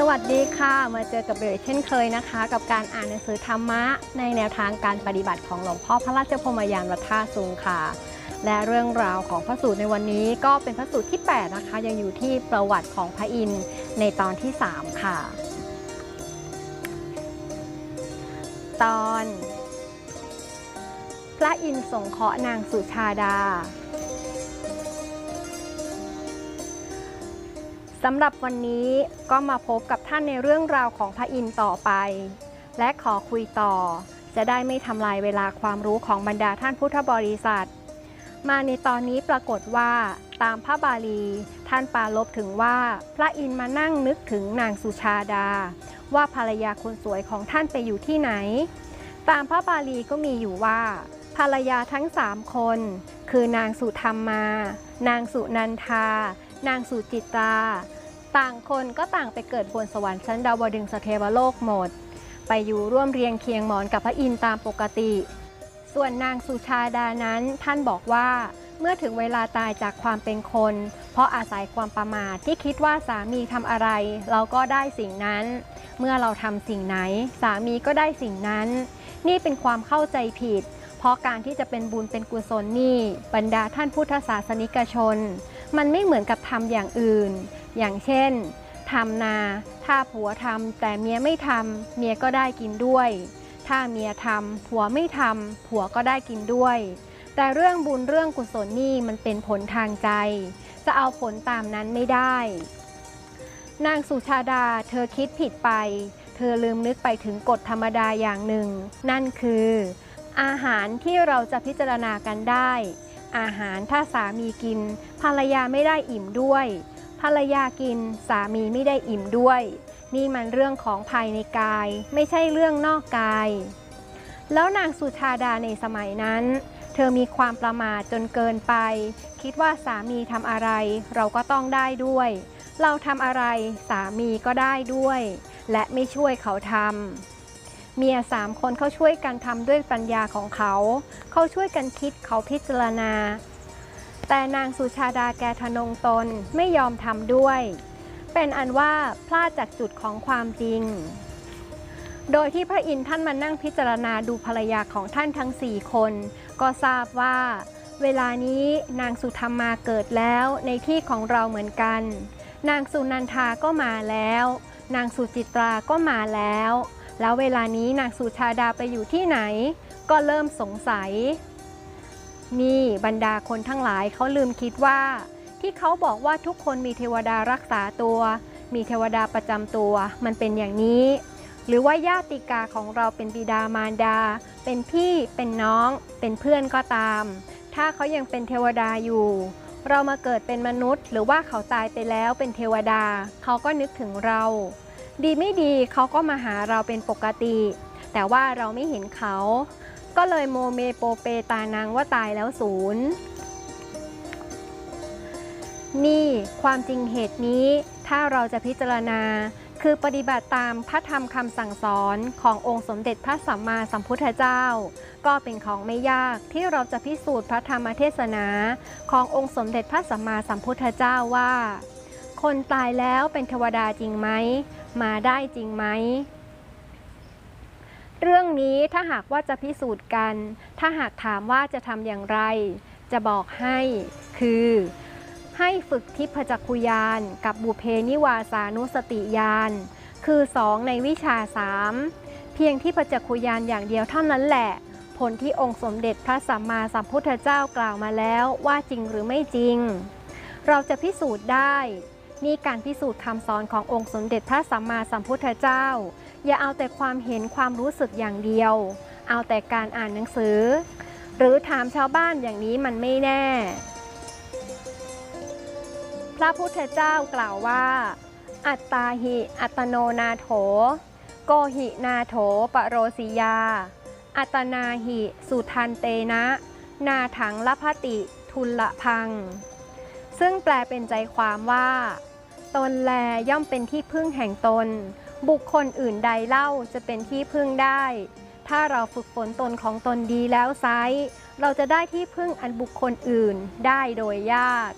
สวัสดีค่ะ มาเจอกับเบลเช่นเคยนะคะ กับการอ่านหนังสือธรรมะ ในแนวทางการปฏิบัติของหลวงพ่อพระราชพรหมยานวัดท่าซุงค่ะ และเรื่องราวของพระสูตรในวันนี้ก็เป็นพระสูตรที่ 8 นะคะ ยังอยู่ที่ประวัติของพระอินทร์ในตอนที่ 3 ค่ะ ตอน พระอินทร์สงเคราะห์นางสุชาดา สำหรับวันนี้ก็มาพบกับท่านในเรื่องราวของพระอินทร์ต่อไป และขอคุยต่อ จะได้ไม่ทำลายเวลาความรู้ของบรรดาท่านพุทธบริษัท มาในตอนนี้ปรากฏว่า ตามพระบาลี ท่านปารบถึงว่าพระอินทร์มานั่งนึกถึงนางสุชาดา ว่าภรรยาคนสวยของท่านไปอยู่ที่ไหน ตามพระบาลีก็มีอยู่ว่า ภรรยาทั้งสามคน คือนางสุธรรมมานางสุนันทา นางสุจิตราต่างคนก็ต่างไปเกิดบนสวรรค์ชั้นดาวดึงสเทวโลกหมด ไปอยู่ร่วมเรียงเคียงหมอนกับพระอินทร์ตามปกติ ส่วนนางสุชาดานั้นท่านบอกว่าเมื่อถึงเวลาตายจากความเป็นคน เพราะอาศัยความประมาทที่คิดว่าสามีทำอะไร เราก็ได้สิ่งนั้น เมื่อเราทำสิ่งไหน สามีก็ได้สิ่งนั้น นี่เป็นความเข้าใจผิด เพราะการที่จะเป็นบุญเป็นกุศลนี่ บรรดาท่านพุทธศาสนิกชน มันไม่เหมือนกับทำอย่างอื่น อย่างเช่นทำนา ถ้าผัวทำแต่เมียไม่ทำเมียก็ได้กินด้วย ถ้าเมียทำผัวไม่ทำผัวก็ได้กินด้วย แต่เรื่องบุญเรื่องกุศลนี่มันเป็นผลทางใจ จะเอาผลตามนั้นไม่ได้ นางสุชาดาเธอคิดผิดไป เธอลืมนึกไปถึงกฎธรรมดาอย่างหนึ่ง นั่นคือ อาหารที่เราจะพิจารณากันได้ อาหารถ้าสามีกิน ภรรยาไม่ได้อิ่มด้วย ภรรยากินสามีไม่ได้อิ่มด้วย นี่มันเรื่องของภายในกาย ไม่ใช่เรื่องนอกกาย แล้วนางสุชาดาในสมัยนั้น เธอมีความประมาทจนเกินไป คิดว่าสามีทำอะไรเราก็ต้องได้ด้วย เราทำอะไรสามีก็ได้ด้วย และไม่ช่วยเขาทำ เมียสามคนเขาช่วยกันทำด้วยปัญญาของเขา เขาช่วยกันคิดเขาพิจารณา แต่นางสุชาดาแกทะนงตนไม่ยอมทำด้วย เป็นอันว่าพลาดจากจุดของความจริง โดยที่พระอินทร์ท่านมานั่งพิจารณาดูภรรยาของท่านทั้งสี่คน ก็ทราบว่า เวลานี้นางสุธรรมาเกิดแล้วในที่ของเราเหมือนกัน นางสุนันทาก็มาแล้ว นางสุจิตราก็มาแล้ว แล้วเวลานี้นางสุชาดาไปอยู่ที่ไหน ก็เริ่มสงสัย นี่บรรดาคนทั้งหลายเขาลืมคิดว่า ที่เขาบอกว่าทุกคนมีเทวดารักษาตัว มีเทวดาประจำตัว มันเป็นอย่างนี้ หรือว่าญาติกาของเราเป็นบิดามารดา เป็นพี่เป็นน้อง เป็นเพื่อนก็ตาม ถ้าเขายังเป็นเทวดาอยู่ เรามาเกิดเป็นมนุษย์ หรือว่าเขาตายไปแล้วเป็นเทวดา เขาก็นึกถึงเรา ดีไม่ดีเขาก็มาหาเราเป็นปกติ แต่ว่าเราไม่เห็นเขา ก็เลยโมเมโปเปตานางว่าตายแล้วศูนย์นี่ความจริงเหตุนี้ถ้าเราจะพิจารณา คือปฏิบัติตามพระธรรมคำสั่งสอนขององค์สมเด็จพระสัมมาสัมพุทธเจ้า ก็เป็นของไม่ยากที่เราจะพิสูจน์พระธรรมเทศนา ขององค์สมเด็จพระสัมมาสัมพุทธเจ้าว่า คนตายแล้วเป็นเทวดาจริงไหม มาได้จริงไหม เรื่องนี้ถ้าหากว่าจะพิสูจน์กัน ถ้าหากถามว่าจะทำอย่างไร จะบอกให้คือ ให้ฝึกทิพจักขุยานกับบุเพนิวาสานุสติยานคือสองในวิชาสามเพียงที่พจักขุยานอย่างเดียวเท่านั้นแหละ ผลที่องค์สมเด็จพระสัมมาสัมพุทธเจ้ากล่าวมาแล้วว่าจริงหรือไม่จริง เราจะพิสูจน์ได้ นี่การพิสูจน์คำสอนขององค์สมเด็จพระสัมมาสัมพุทธเจ้า อย่าเอาแต่ความเห็นความรู้สึกอย่างเดียว เอาแต่การอ่านหนังสือ หรือถามชาวบ้านอย่างนี้มันไม่แน่ พระพุทธเจ้ากล่าวว่า อัตตาหิ อัตโนนาโถ โกหินาโถปโรสิยา อัตนาหิ สุทันเตนะ นาถังละพติทุลละพัง ซึ่งแปลเป็นใจความว่า ตนแลย่อมเป็นที่พึ่งแห่งตน บุคคลอื่นใดเล่าจะเป็นที่พึ่งได้ ถ้าเราฝึกฝนตนของตนดีแล้วไซเราจะได้ที่พึ่งอันบุคคลอื่นได้โดยยาก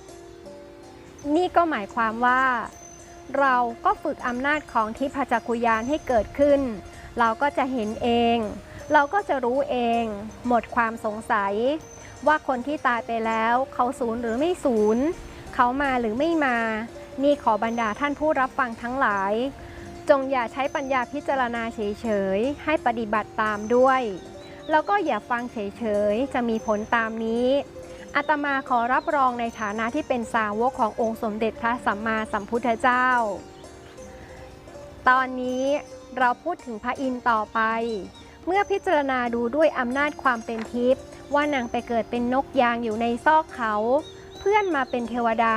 นี่ก็หมายความว่า เราก็ฝึกอำนาจของทิพจักขุยานให้เกิดขึ้น เราก็จะเห็นเอง เราก็จะรู้เอง หมดความสงสัย ว่าคนที่ตายไปแล้ว เขาศูนย์หรือไม่ศูนย์ เขามาหรือไม่มา นี่ขอบรรดาท่านผู้รับฟังทั้งหลาย จงอย่าใช้ปัญญาพิจารณาเฉยๆ ให้ปฏิบัติตามด้วย แล้วก็อย่าฟังเฉยๆ จะมีผลตามนี้อาตมาขอรับรองในฐานะที่เป็นสาวกขององค์สมเด็จพระสัมมาสัมพุทธเจ้า ตอนนี้เราพูดถึงพระอินทร์ต่อไป เมื่อพิจารณาดูด้วยอำนาจความเป็นทิพย์ว่านางไปเกิดเป็นนกยางอยู่ในซอกเขา เพื่อนมาเป็นเทวดา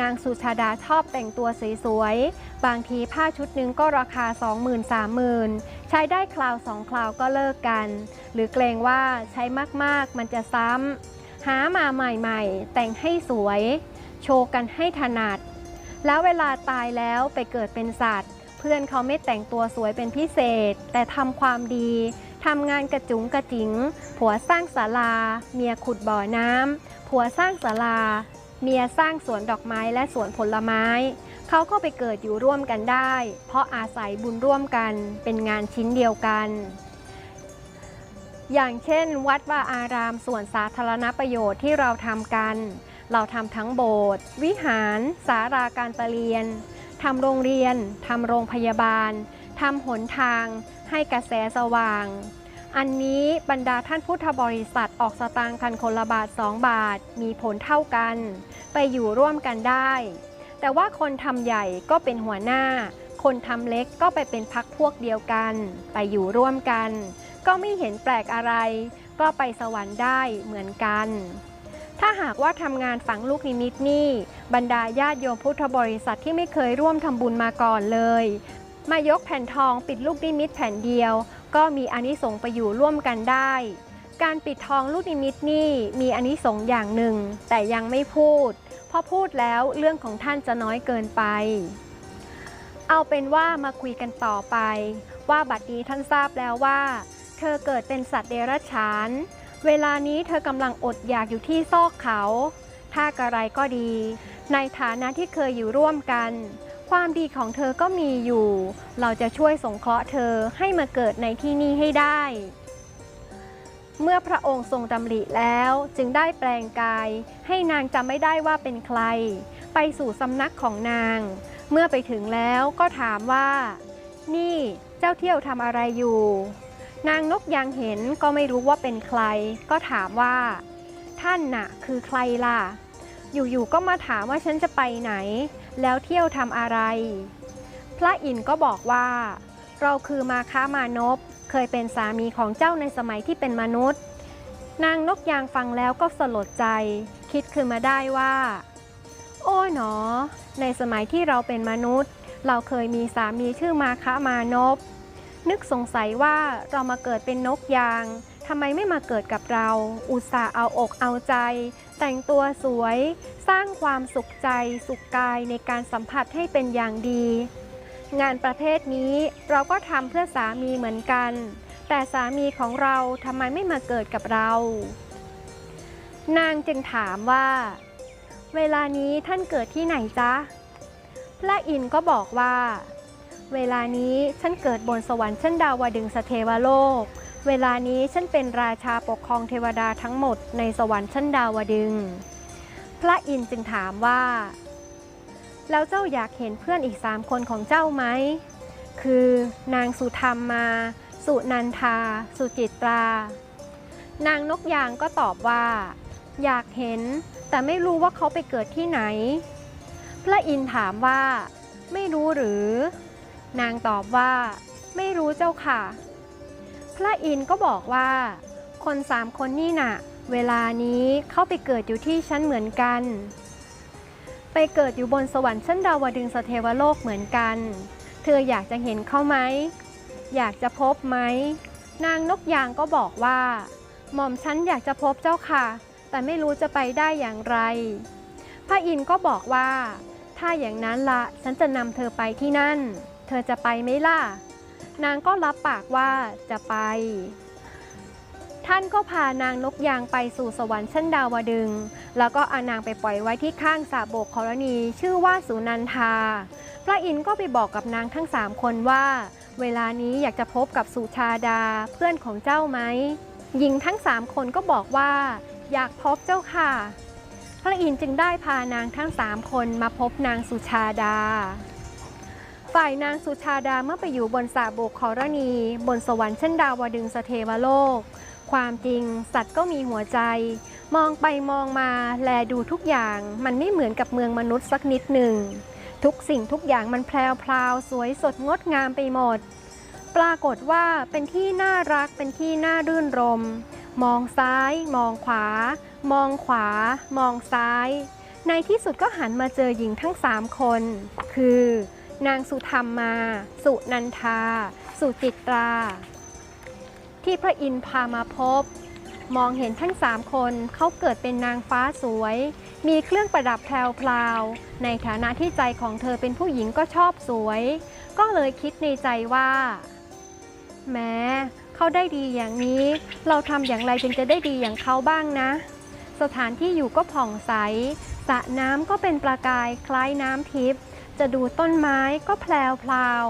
นางสุชาดาชอบแต่งตัวสวยๆ บางทีผ้าชุดหนึ่งก็ราคา 20,000 30,000 ใช้ได้คราวสองคราวก็เลิกกัน หรือเกรงว่าใช้มากๆมันจะซ้ำ หามาใหม่ๆ แต่งให้สวย โชว์กันให้ถนัด แล้วเวลาตายแล้วไปเกิดเป็นสัตว์ เพื่อนเขาไม่แต่งตัวสวยเป็นพิเศษ แต่ทำความดีทำงานกระจุงกระจิง ผัวสร้างศาลา เมียขุดบ่อน้ำ ผัวสร้างศาลา เมียสร้างสวนดอกไม้และสวนผลไม้ เขาก็ไปเกิดอยู่ร่วมกันได้ เพราะอาศัยบุญร่วมกันเป็นงานชิ้นเดียวกัน อย่างเช่น วัดวาอารามส่วนสาธารณประโยชน์ที่เราทำกัน เราทำทั้งโบสถ์วิหาร สาราการประเรียนทำโรงเรียนทำโรงพยาบาลทำหนทาง ให้กระแสสว่าง อันนี้บรรดาท่านพุทธบริษัทออกสตางค์กันคนละบาท 2 บาท มีผลเท่ากัน ไปอยู่ร่วมกันได้ แต่ว่าคนทำใหญ่ก็เป็นหัวหน้า คนทำเล็กก็ไปเป็นพักพวกเดียวกัน ไปอยู่ร่วมกัน ก็ไม่เห็นแปลกอะไร ก็ไปสวรรค์ได้เหมือนกัน ถ้าหากว่าทำงานฝังลูกนิมิตนี่บรรดาญาติโยมพุทธบริษัทที่ไม่เคยร่วมทำบุญมาก่อนเลย มายกแผ่นทองปิดลูกนิมิตแผ่นเดียว ก็มีอานิสงส์ไปอยู่ร่วมกันได้ การปิดทองลูกนิมิตนี่มีอานิสงส์อย่างหนึ่ง แต่ยังไม่พูด เพราะพูดแล้วเรื่องของท่านจะน้อยเกินไป เอาเป็นว่ามาคุยกันต่อไป ว่าบัดนี้ท่านทราบแล้วว่า เธอเกิดเป็นสัตว์เดรัจฉาน เวลานี้เธอกำลังอดอยากอยู่ที่ซอกเขา ถ้ากระไรก็ดี ในฐานะที่เคยอยู่ร่วมกัน ความดีของเธอก็มีอยู่ เราจะช่วยสงเคราะห์เธอให้มาเกิดในที่นี้ให้ได้ เมื่อพระองค์ทรงดำริแล้วจึงได้แปลงกาย ให้นางจำไม่ได้ว่าเป็นใคร ไปสู่สำนักของนาง เมื่อไปถึงแล้วก็ถามว่า นี่เจ้าเที่ยวทำอะไรอยู่ นางนกยางเห็นก็ไม่รู้ว่าเป็นใคร ก็ถามว่า ท่านน่ะ คือใครล่ะ อยู่ๆก็มาถามว่าฉันจะไปไหน แล้วเที่ยวทำอะไร พระอินทร์ก็บอกว่า เราคือมาค้ามานพเคยเป็นสามีของเจ้าในสมัยที่เป็นมนุษย์ นางนกยางฟังแล้วก็สลดใจ คิดขึ้นมาได้ว่า โอ้หนอ ในสมัยที่เราเป็นมนุษย์ เราเคยมีสามีชื่อมาคะมานพนึกสงสัยว่าเรามาเกิดเป็นนกยาง ทำไมไม่มาเกิดกับเรา อุตส่าห์เอาอกเอาใจ แต่งตัวสวย สร้างความสุขใจ สุขกายในการสัมผัสให้เป็นอย่างดี งานประเภทนี้เราก็ทำเพื่อสามีเหมือนกัน แต่สามีของเราทำไมไม่มาเกิดกับเรา นางจึงถามว่า เวลานี้ท่านเกิดที่ไหนจ๊ะพระอินทร์ก็บอกว่า เวลานี้ฉันเกิดบนสวรรค์ชั้นดาวดึงสเทวโลก เวลานี้ฉันเป็นราชาปกครองเทวดาทั้งหมดในสวรรค์ชั้นดาวดึง พระอินทร์จึงถามว่า แล้วเจ้าอยากเห็นเพื่อนอีกสามคนของเจ้าไหม คือนางสุธรรมมา สุนันทา สุจิตรา นางนกยางก็ตอบว่า อยากเห็นแต่ไม่รู้ว่าเขาไปเกิดที่ไหน พระอินทร์ถามว่า ไม่รู้หรือ นางตอบว่า ไม่รู้เจ้าค่ะ พระอินทร์ก็บอกว่า คนสามคนนี่น่ะ เวลานี้เขาไปเกิดอยู่ที่ชั้นเหมือนกัน ไปเกิดอยู่บนสวรรค์ชั้นดาวดึงสเทวโลกเหมือนกัน เธออยากจะเห็นเขาไหม อยากจะพบไหม นางนกยางก็บอกว่า หม่อมฉันอยากจะพบเจ้าค่ะ แต่ไม่รู้จะไปได้อย่างไร พระอินทร์ก็บอกว่า ถ้าอย่างนั้นละฉันจะนำเธอไปที่นั่น เธอจะไปไหมล่ะ นางก็รับปากว่าจะไป ท่านก็พานางนกยางไปสู่สวรรค์ชั้นดาวดึง แล้วก็อานางไปปล่อยไว้ที่ข้างสาโบกครณีชื่อว่าสุนันทา พระอินทร์ก็ไปบอกกับนางทั้งสามคนว่า เวลานี้อยากจะพบกับสุชาดาเพื่อนของเจ้าไหมหญิงทั้งสามคนก็บอกว่า อยากพบเจ้าค่ะ พระอินทร์จึงได้พานางทั้งสามคนมาพบนางสุชาดา ฝ่ายนางสุชาดาเมื่อไปอยู่บนสาบกขรณี บนสวรรค์เช่นดาวดึงสเทวโลก ความจริงสัตว์ก็มีหัวใจ มองไปมองมาแลดูทุกอย่างมันไม่เหมือนกับเมืองมนุษย์สักนิดหนึ่ง ทุกสิ่งทุกอย่างมันแพรวพราวสวยสดงดงามไปหมด ปรากฏว่าเป็นที่น่ารักเป็นที่น่ารื่นรม มองซ้าย มองขวา มองขวา มองซ้าย ในที่สุดก็หันมาเจอหญิงทั้งสามคน คือ นางสุธรรมมา สุนันทา สุจิตรา ที่พระอินทร์พามาพบ มองเห็นทั้งสามคนเขาเกิดเป็นนางฟ้าสวย มีเครื่องประดับแพรวๆในฐานะที่ใจของเธอเป็นผู้หญิงก็ชอบสวย ก็เลยคิดในใจว่า แม้เขาได้ดีอย่างนี้ เราทำอย่างไรจึงจะได้ดีอย่างเขาบ้างนะ สถานที่อยู่ก็ผ่องใสสระน้ำก็เป็นประกายคล้ายน้ำทิพย์ จะดูต้นไม้ก็แพลวพลาว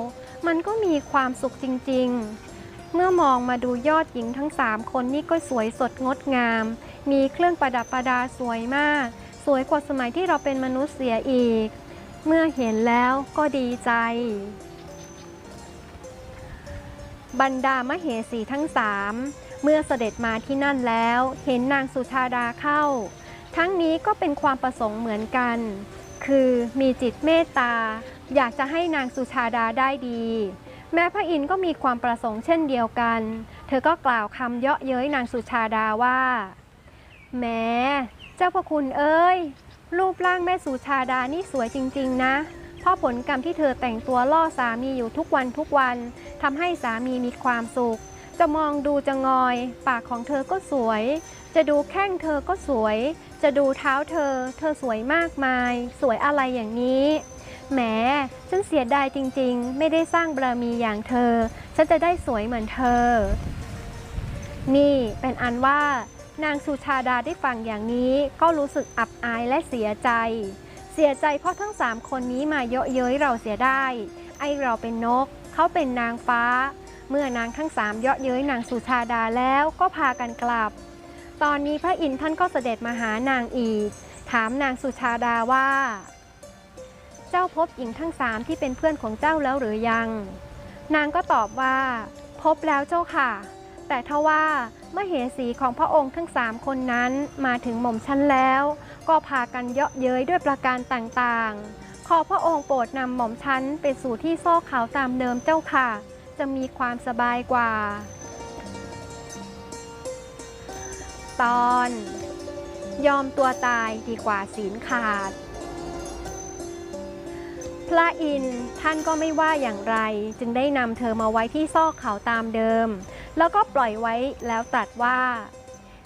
มันก็มีความสุขจริงๆ เมื่อมองมาดูยอดหญิงทั้งสามคนนี่ก็สวยสดงดงาม มีเครื่องประดับประดาสวยมาก สวยกว่าสมัยที่เราเป็นมนุษย์เสียอีก เมื่อเห็นแล้วก็ดีใจ บรรดามเหสีทั้งสามเมื่อเสด็จมาที่นั่นแล้ว เห็นนางสุชาดาเข้า ทั้งนี้ก็เป็นความประสงค์เหมือนกัน คือมีจิตเมตตา อยากจะให้นางสุชาดาได้ดี แม้พระอินทร์ก็มีความประสงค์เช่นเดียวกัน เธอก็กล่าวคำเยาะเย้ยนางสุชาดาว่า แม้เจ้าพระคุณเอ้ย รูปร่างแม่สุชาดานี่สวยจริง ๆ นะเพราะผลกรรมที่เธอแต่งตัวล่อสามีอยู่ทุกวันทุกวันทำให้สามีมีความสุข จะมองดูจะงอย ปากของเธอก็สวย จะดูแข้งเธอก็สวย จะดูเท้าเธอ เธอสวยมากมาย สวยอะไรอย่างนี้ แหม ฉันเสียดายจริงๆ ไม่ได้สร้างบารมีอย่างเธอ ฉันจะได้สวยเหมือนเธอ นี่เป็นอันว่านางสุชาดาได้ฟังอย่างนี้ก็รู้สึกอับอายและเสียใจ เสียใจเพราะทั้งสามคนนี้มาเยาะเย้ยเราเสียได้ ไอเราเป็นนก เขาเป็นนางฟ้า เมื่อนางทั้งสามเยาะเย้ยนางสุชาดาแล้วก็พากันกลับ ตอนนี้พระอินทร์ท่านก็เสด็จมาหานางอีก ถามนางสุชาดาว่า เจ้าพบหญิงทั้งสามที่เป็นเพื่อนของเจ้าแล้วหรือยัง นางก็ตอบว่า พบแล้วเจ้าค่ะ แต่ทว่าเมื่อเหสีของพระองค์ทั้งสามคนนั้นมาถึงหม่อมฉันแล้ว ก็พากันเยาะเย้ยด้วยประการต่างๆ ขอพระองค์โปรดนำหม่อมฉันไปสู่ที่ซอกเขาตามเดิมเจ้าค่ะ จะมีความสบายกว่า ตอน ยอมตัวตายดีกว่าศีลขาด พระอินทร์ท่านก็ไม่ว่าอย่างไร จึงได้นำเธอมาไว้ที่ซอกเขาตามเดิม แล้วก็ปล่อยไว้แล้วตรัสว่า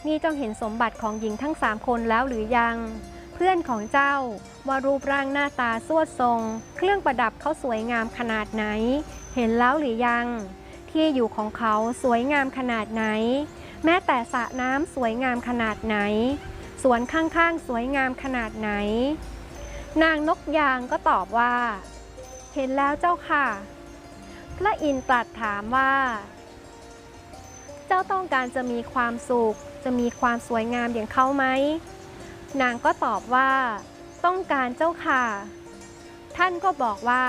นี่เจ้าเห็นสมบัติของหญิงทั้งสามคนแล้วหรือยัง เพื่อนของเจ้าว่ารูปร่างหน้าตาสวดทรง เครื่องประดับเขาสวยงามขนาดไหน เห็นแล้วหรือยัง ที่อยู่ของเขาสวยงามขนาดไหน แม้แต่สระน้ำสวยงามขนาดไหน สวนข้างๆ สวยงามขนาดไหน นางนกยางก็ตอบว่า เห็นแล้วเจ้าค่ะ พระอินทร์ตรัสถามว่า เจ้าต้องการจะมีความสุข จะมีความสวยงามอย่างเขาไหม นางก็ตอบว่า ต้องการเจ้าค่ะ ท่านก็บอกว่า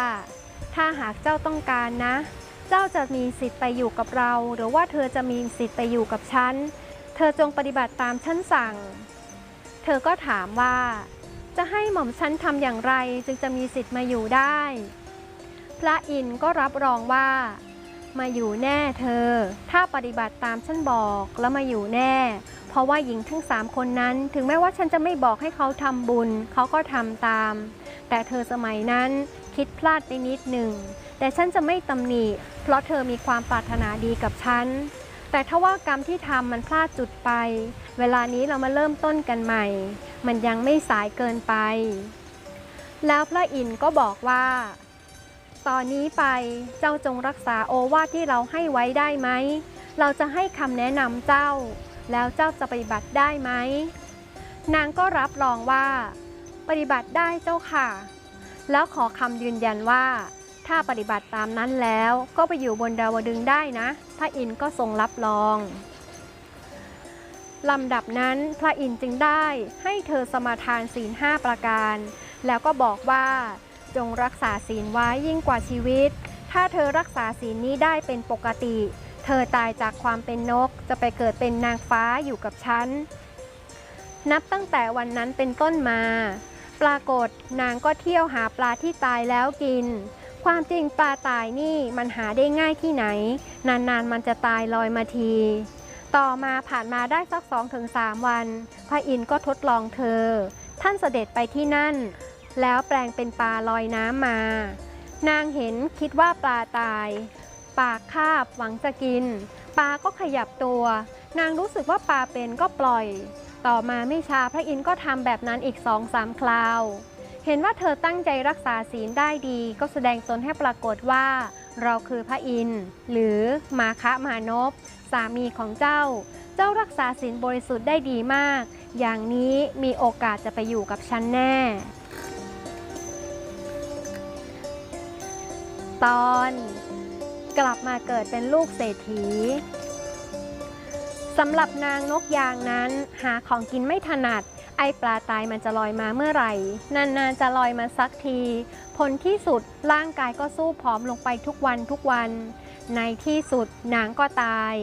ถ้าหากเจ้าต้องการนะ เจ้าจะมีสิทธิ์ไปอยู่กับเรา หรือว่าเธอจะมีสิทธิ์ไปอยู่กับฉัน เธอจงปฏิบัติตามฉันสั่ง เธอก็ถามว่า จะให้หม่อมฉันทำอย่างไรจึงจะมีสิทธิ์มาอยู่ได้ พระอินทร์ก็รับรองว่า มาอยู่แน่เธอ ถ้าปฏิบัติตามฉันบอกแล้วมาอยู่แน่ เพราะว่าหญิงทั้งสามคนนั้น ถึงแม้ว่าฉันจะไม่บอกให้เขาทำบุญ เขาก็ทำตาม แต่เธอสมัยนั้นคิดพลาดไปนิดหนึ่ง แต่ฉันจะไม่ตำหนิ เพราะเธอมีความปรารถนาดีกับฉัน แต่ถ้าว่ากรรมที่ทำมันพลาดจุดไป เวลานี้เรามาเริ่มต้นกันใหม่ มันยังไม่สายเกินไป แล้วพระอินทร์ก็บอกว่า ตอนนี้ไปเจ้าจงรักษาโอวาทที่เราให้ไว้ได้ไหม เราจะให้คำแนะนำเจ้า แล้วเจ้าจะปฏิบัติได้ไหม นางก็รับรองว่า ปฏิบัติได้เจ้าค่ะ แล้วขอคำยืนยันว่า ถ้าปฏิบัติตามนั้นแล้วก็ไปอยู่บนดาวดึงได้นะพระอินทร์ก็ทรงรับรองลำดับนั้นพระอินทร์จึงได้ให้เธอสมาทานศีลห้าประการ แล้วก็บอกว่าจงรักษาศีลไว้ยิ่งกว่าชีวิต ถ้าเธอรักษาศีลนี้ได้เป็นปกติ เธอตายจากความเป็นนก จะไปเกิดเป็นนางฟ้าอยู่กับฉัน นับตั้งแต่วันนั้นเป็นต้นมา ปรากฏนางก็เที่ยวหาปลาที่ตายแล้วกิน ความจริงปลาตายนี่มันหาได้ง่ายที่ไหน นานๆมันจะตายลอยมาที ต่อมาผ่านมาได้สักสองถึงสามวัน พระอินทร์ก็ทดลองเธอ ท่านเสด็จไปที่นั่น แล้วแปลงเป็นปลาลอยน้ำมา นางเห็นคิดว่าปลาตาย ปากคาบหวังจะกิน ปลาก็ขยับตัว นางรู้สึกว่าปลาเป็นก็ปล่อย ต่อมาไม่ช้าพระอินทร์ก็ทำแบบนั้นอีกสองสามคราว เห็นว่าเธอตั้งใจรักษาศีลได้ดี ก็แสดงตนให้ปรากฏว่า เราคือพระอินทร์หรือมาคะมานพสามีของเจ้า เจ้ารักษาศีลบริสุทธิ์ได้ดีมาก อย่างนี้มีโอกาสจะไปอยู่กับฉันแน่ ตอน กลับมาเกิดเป็นลูกเศรษฐีสำหรับนางนกยางนั้นหาของกินไม่ถนัด ไอปลาตายมันจะลอยมาเมื่อไหร่ นานๆจะลอยมาสักที ผลที่สุดร่างกายก็สู้ผอมลงไปทุกวันทุกวัน ในที่สุดนางก็ตาย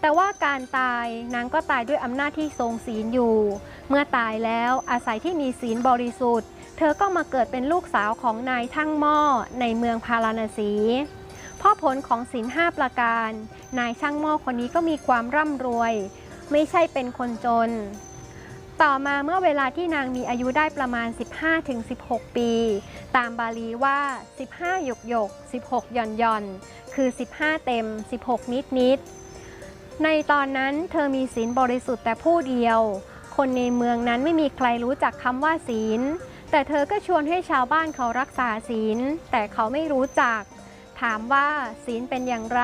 แต่ว่าการตายนางก็ตายด้วยอำนาจที่ทรงศีลอยู่ เมื่อตายแล้วอาศัยที่มีศีลบริสุทธิ์ เธอก็มาเกิดเป็นลูกสาวของนายช่างหม้อในเมืองพาราณสีพ่อผลของศีลห้าประการ นายช่างหม้อคนนี้ก็มีความร่ำรวย ไม่ใช่เป็นคนจน ต่อมาเมื่อเวลาที่นางมีอายุได้ประมาณ 15-16 ปี ตามบาลีว่า 15 หยกหยก 16 หย่อนหย่อนคือ 15 เต็ม 16 นิดนิด ในตอนนั้นเธอมีศีลบริสุทธิ์แต่ผู้เดียว คนในเมืองนั้นไม่มีใครรู้จักคำว่าศีล แต่เธอก็ชวนให้ชาวบ้านเขารักษาศีล แต่เขาไม่รู้จัก ถามว่าศีลเป็นอย่างไร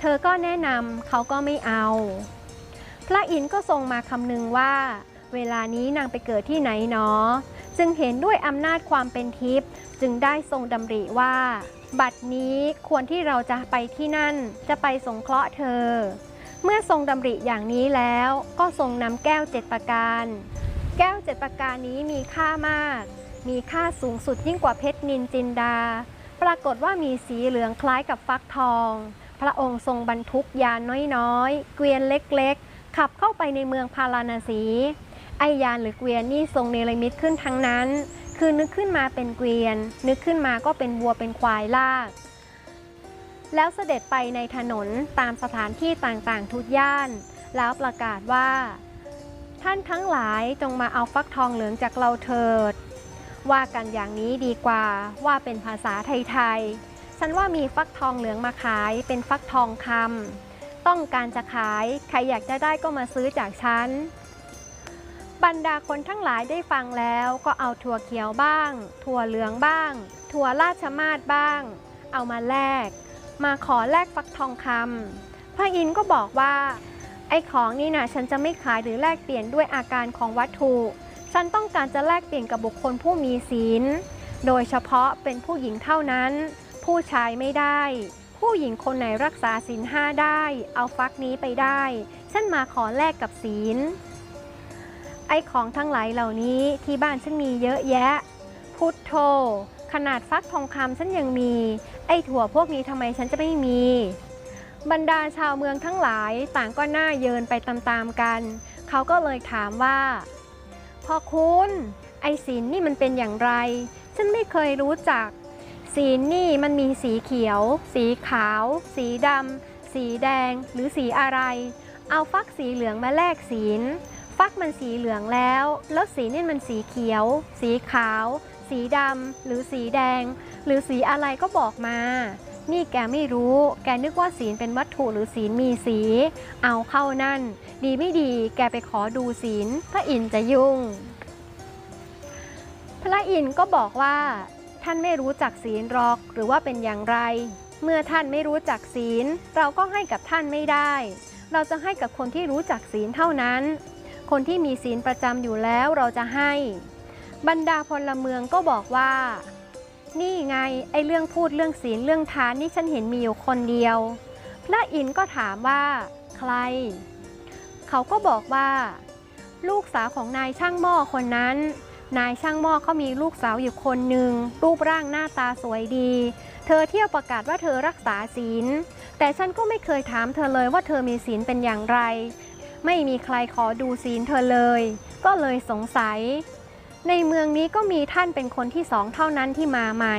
เธอก็แนะนำเขาก็ไม่เอา พระอินทร์ก็ทรงมาคำนึงว่า เวลานี้นางไปเกิดที่ไหนเนาะจึงเห็นด้วยอำนาจความเป็นทิพย์จึงได้ทรงดำริว่า บัดนี้ควรที่เราจะไปที่นั่นจะไปสงเคราะห์เธอ เมื่อทรงดำริอย่างนี้แล้วก็ทรงนำแก้วเจ็ดประการ แก้วเจ็ดประการนี้มีค่ามาก มีค่าสูงสุดยิ่งกว่าเพชรนินจินดา ปรากฏว่ามีสีเหลืองคล้ายกับฟักทอง พระองค์ทรงบรรทุกยานน้อยๆ เกวียนเล็กๆ ขับเข้าไปในเมืองพาราณสี ไอยานหรือเกวียนนี่ทรงเนรมิตขึ้นทั้งนั้น คือนึกขึ้นมาเป็นเกวียน นึกขึ้นมาก็เป็นวัวเป็นควายลาก แล้วเสด็จไปในถนนตามสถานที่ต่างๆ ทุกย่าน แล้วประกาศว่า ท่านทั้งหลายจงมาเอาฟักทองเหลืองจากเราเถิด ว่ากันอย่างนี้ดีกว่าว่าเป็นภาษาไทยๆฉันว่ามีฟักทองเหลืองมาขายเป็นฟักทองคำต้องการจะขาย ใครอยากจะได้ก็มาซื้อจากฉัน บรรดาคนทั้งหลายได้ฟังแล้วก็เอาถั่วเขียวบ้าง ถั่วเหลืองบ้าง ถั่วราชมาศบ้าง เอามาแลก มาขอแลกฟักทองคำพระอินทร์ก็บอกว่า ไอ้ของนี่นะฉันจะไม่ขายหรือแลกเปลี่ยนด้วยอาการของวัตถุ ฉันต้องการจะแลกเปลี่ยนกับบุคคลผู้มีศีล โดยเฉพาะเป็นผู้หญิงเท่านั้น ผู้ชายไม่ได้ ผู้หญิงคนไหนรักษาศีลห้าได้ เอาฟักนี้ไปได้ ฉันมาขอแลกกับศีล ไอ้ของทั้งหลายเหล่านี้ที่บ้านฉันมีเยอะแยะ พุทโธ ขนาดฟักทองคำฉันยังมี ไอ้ถั่วพวกนี้ทำไมฉันจะไม่มี บรรดาชาวเมืองทั้งหลายต่างก็น่าเยินไปตามๆกัน เขาก็เลยถามว่าพ่อคุณไอ้ศีลนี่มันเป็นอย่างไร ฉันไม่เคยรู้จัก ศีลนี่มันมีสีเขียว สีขาว สีดำสีแดงหรือสีอะไร เอาฟักสีเหลืองมาแลกศีล ฟักมันสีเหลืองแล้ว แล้วสีนี่มันสีเขียว สีขาว สีดำหรือสีแดง หรือสีอะไรก็บอกมา นี่แกไม่รู้ แกนึกว่าศีลเป็นวัตถุหรือศีลมีสี เอาเข้านั่น ดีไม่ดี แกไปขอดูศีลพระอินทร์จะยุ่ง พระอินทร์ก็บอกว่า ท่านไม่รู้จักศีลหรอกหรือว่าเป็นอย่างไร เมื่อท่านไม่รู้จักศีล เราก็ให้กับท่านไม่ได้เราจะให้กับคนที่รู้จักศีลเท่านั้น คนที่มีศีลประจำอยู่แล้วเราจะให้ บรรดาพลเมืองก็บอกว่า นี่ไงไอเรื่องพูดเรื่องศีลเรื่องทานนี่ฉันเห็นมีอยู่คนเดียว พระอินทร์ก็ถามว่า ใคร เขาก็บอกว่า ลูกสาวของนายช่างหม้อคนนั้น นายช่างหม้อเขามีลูกสาวอยู่คนหนึ่งรูปร่างหน้าตาสวยดีเธอเที่ยวประกาศว่าเธอรักษาศีล แต่ฉันก็ไม่เคยถามเธอเลยว่าเธอมีศีลเป็นอย่างไร ไม่มีใครขอดูศีลเธอเลย ก็เลยสงสัย ในเมืองนี้ก็มีท่านเป็นคนที่สองเท่านั้นที่มาใหม่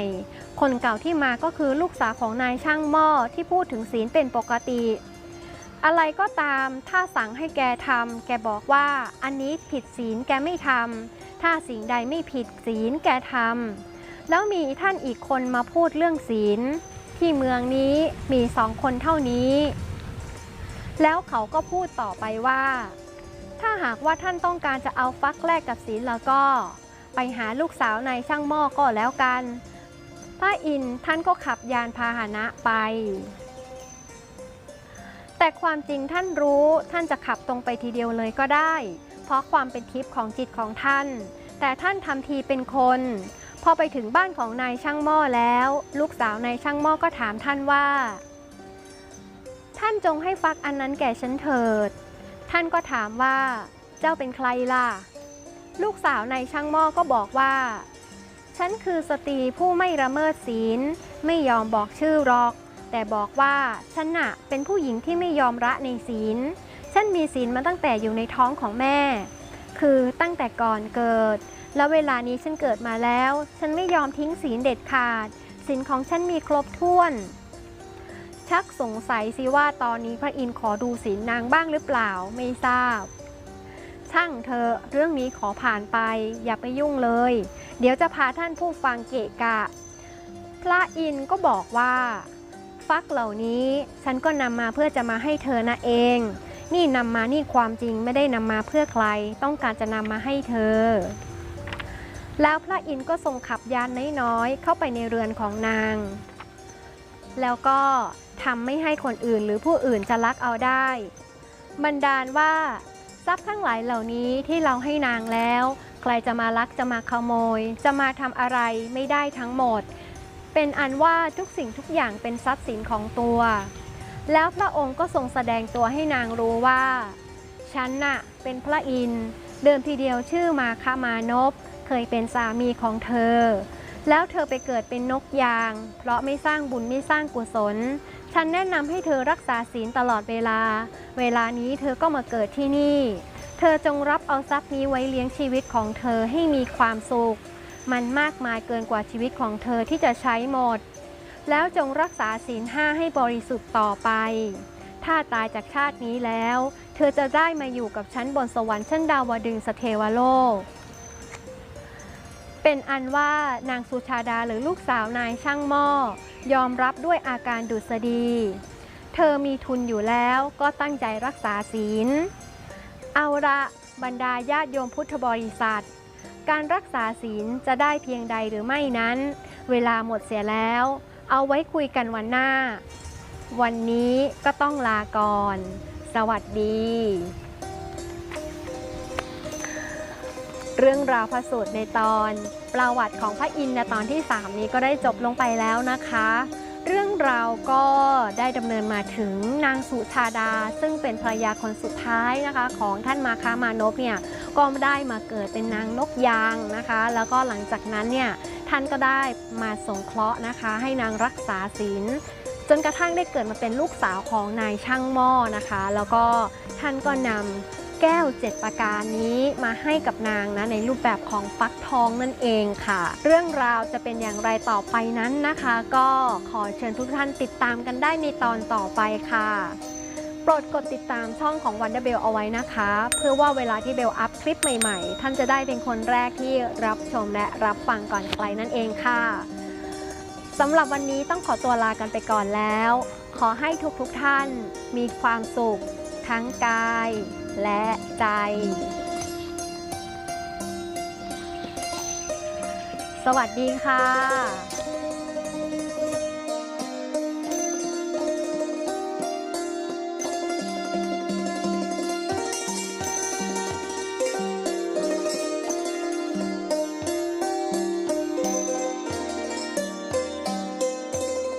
คนเก่าที่มาก็คือลูกสาวของนายช่างหม้อที่พูดถึงศีลเป็นปกติ อะไรก็ตามถ้าสั่งให้แกทำแกบอกว่าอันนี้ผิดศีลแกไม่ทำถ้าสิ่งใดไม่ผิดศีลแกทำแล้วมีท่านอีกคนมาพูดเรื่องศีลที่เมืองนี้มีสองคนเท่านี้ แล้วเขาก็พูดต่อไปว่า ถ้าหากว่าท่านต้องการจะเอาฟักแลกกับศีลแล้วก็ ไปหาลูกสาวนายช่างหม้อก็แล้วกันพระอินทร์ท่านก็ขับยานพาหนะไป แต่ความจริงท่านรู้ท่านจะขับตรงไปทีเดียวเลยก็ได้ เพราะความเป็นทิพย์ของจิตของท่าน แต่ท่านทำทีเป็นคน พอไปถึงบ้านของนายช่างหม้อแล้ว ลูกสาวนายช่างหม้อก็ถามท่านว่า ท่านจงให้ฟักอันนั้นแก่ฉันเถิด ท่านก็ถามว่า เจ้าเป็นใครล่ะ ลูกสาวนายช่างหม้อก็บอกว่า ฉันคือสตรีผู้ไม่ละเมิดศีล ไม่ยอมบอกชื่อหรอก แต่บอกว่าฉันน่ะเป็นผู้หญิงที่ไม่ยอมละในศีล ฉันมีศีลมาตั้งแต่อยู่ในท้องของแม่ คือตั้งแต่ก่อนเกิด แล้วเวลานี้ฉันเกิดมาแล้ว ฉันไม่ยอมทิ้งศีลเด็ดขาด ศีลของฉันมีครบถ้วน ชักสงสัยสิว่าตอนนี้พระอินทร์ขอดูศีลนางบ้างหรือเปล่าไม่ทราบ ช่างเธอเรื่องนี้ขอผ่านไป อย่าไปยุ่งเลย เดี๋ยวจะพาท่านผู้ฟังเกะกะ พระอินทร์ก็บอกว่า ฟักเหล่านี้ฉันก็นำมาเพื่อจะมาให้เธอนะเอง นี่นำมานี่ความจริงไม่ได้นำมาเพื่อใคร ต้องการจะนำมาให้เธอแล้วพระอินทร์ก็ทรงขับยานน้อยๆ เข้าไปในเรือนของนาง แล้วก็ ทำไม่ให้คนอื่นหรือผู้อื่นจะลักเอาได้ บันดาลว่า ทรัพย์ทั้งหลายเหล่านี้ที่เราให้นางแล้ว ใครจะมาลักจะมาขโมย จะมาทำอะไรไม่ได้ทั้งหมด เป็นอันว่าทุกสิ่งทุกอย่างเป็นทรัพย์สินของตัว แล้วพระองค์ก็ทรงแสดงตัวให้นางรู้ว่า ฉันน่ะเป็นพระอินทร์เดิมทีเดียวชื่อมาคามานพเคยเป็นสามีของเธอ แล้วเธอไปเกิดเป็นนกยาง เพราะไม่สร้างบุญไม่สร้างกุศล ฉันแนะนำให้เธอรักษาศีลตลอดเวลา เวลานี้เธอก็มาเกิดที่นี่ เธอจงรับเอาทรัพย์นี้ไว้เลี้ยงชีวิตของเธอให้มีความสุข มันมากมายเกินกว่าชีวิตของเธอที่จะใช้หมด แล้วจงรักษาศีลห้าให้บริสุทธิ์ต่อไป ถ้าตายจากชาตินี้แล้ว เธอจะได้มาอยู่กับฉันบนสวรรค์ชั้นดาวดึงสเทวโลก เป็นอันว่านางสุชาดาหรือลูกสาวนายช่างหม้อ ยอมรับด้วยอาการดุษฎี เธอมีทุนอยู่แล้วก็ตั้งใจรักษาศีล เอาละบรรดาญาติโยมพุทธบริษัท การรักษาศีลจะได้เพียงใดหรือไม่นั้น เวลาหมดเสียแล้ว เอาไว้คุยกันวันหน้า วันนี้ก็ต้องลาก่อน สวัสดี เรื่องราวพระสูตรในตอน ประวัติของพระอินทร์ในตอนที่ 3 นี้ก็ได้จบลงไปแล้วนะคะ เรื่องราวก็ได้ดำเนินมาถึงนางสุชาดา ซึ่งเป็นภรรยาคนสุดท้ายนะคะ ของท่านมาคามานพเนี่ยก็ได้มาเกิดเป็นนางนกยางนะคะ แล้วก็หลังจากนั้นเนี่ยท่านก็ได้มาสงเคราะห์นะคะ ให้นางรักษาศีลจนกระทั่งได้เกิดมาเป็นลูกสาวของนายช่างหม้อนะคะ แล้วก็ท่านก็นำ แก้วเจ็ดประการนี้มาให้กับนางนะในรูปแบบของฟักทองนั่นเองค่ะ เรื่องราวจะเป็นอย่างไรต่อไปนั้นนะคะ ก็ขอเชิญทุกท่านติดตามกันได้ในตอนต่อไปค่ะโปรดกดติดตามช่องของวันเดอร์เบลเอาไว้นะคะ เพื่อว่าเวลาที่เบลอัพคลิปใหม่ๆ ท่านจะได้เป็นคนแรกที่รับชมและรับฟังก่อนใครนั่นเองค่ะสำหรับวันนี้ต้องขอตัวลากันไปก่อนแล้ว ขอให้ทุกๆทท่านมีความสุข ทั้งกาย และใจ สวัสดีค่ะ